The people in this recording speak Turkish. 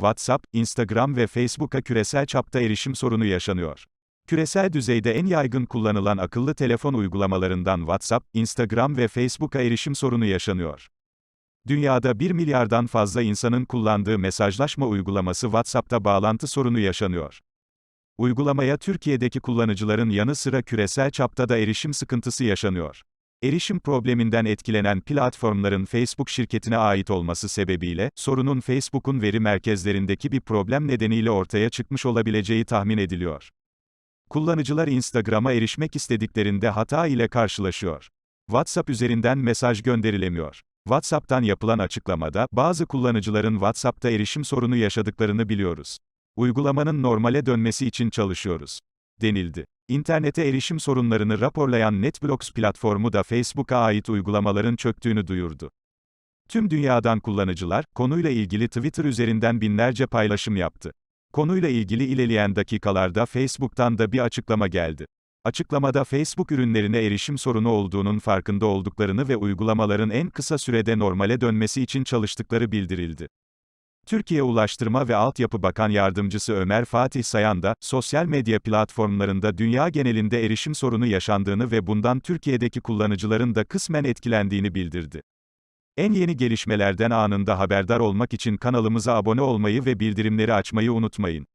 WhatsApp, Instagram ve Facebook'a küresel çapta erişim sorunu yaşanıyor. Küresel düzeyde en yaygın kullanılan akıllı telefon uygulamalarından WhatsApp, Instagram ve Facebook'a erişim sorunu yaşanıyor. Dünyada 1 milyardan fazla insanın kullandığı mesajlaşma uygulaması WhatsApp'ta bağlantı sorunu yaşanıyor. Uygulamaya Türkiye'deki kullanıcıların yanı sıra küresel çapta da erişim sıkıntısı yaşanıyor. Erişim probleminden etkilenen platformların Facebook şirketine ait olması sebebiyle, sorunun Facebook'un veri merkezlerindeki bir problem nedeniyle ortaya çıkmış olabileceği tahmin ediliyor. Kullanıcılar Instagram'a erişmek istediklerinde hata ile karşılaşıyor. WhatsApp üzerinden mesaj gönderilemiyor. WhatsApp'tan yapılan açıklamada, bazı kullanıcıların WhatsApp'ta erişim sorunu yaşadıklarını biliyoruz. Uygulamanın normale dönmesi için çalışıyoruz. denildi. İnternete erişim sorunlarını raporlayan NetBlocks platformu da Facebook'a ait uygulamaların çöktüğünü duyurdu. Tüm dünyadan kullanıcılar, konuyla ilgili Twitter üzerinden binlerce paylaşım yaptı. Konuyla ilgili ilerleyen dakikalarda Facebook'tan da bir açıklama geldi. Açıklamada Facebook ürünlerine erişim sorunu olduğunun farkında olduklarını ve uygulamaların en kısa sürede normale dönmesi için çalıştıkları bildirildi. Türkiye Ulaştırma ve Altyapı Bakan Yardımcısı Ömer Fatih Sayan da, sosyal medya platformlarında dünya genelinde erişim sorunu yaşandığını ve bundan Türkiye'deki kullanıcıların da kısmen etkilendiğini bildirdi. En yeni gelişmelerden anında haberdar olmak için kanalımıza abone olmayı ve bildirimleri açmayı unutmayın.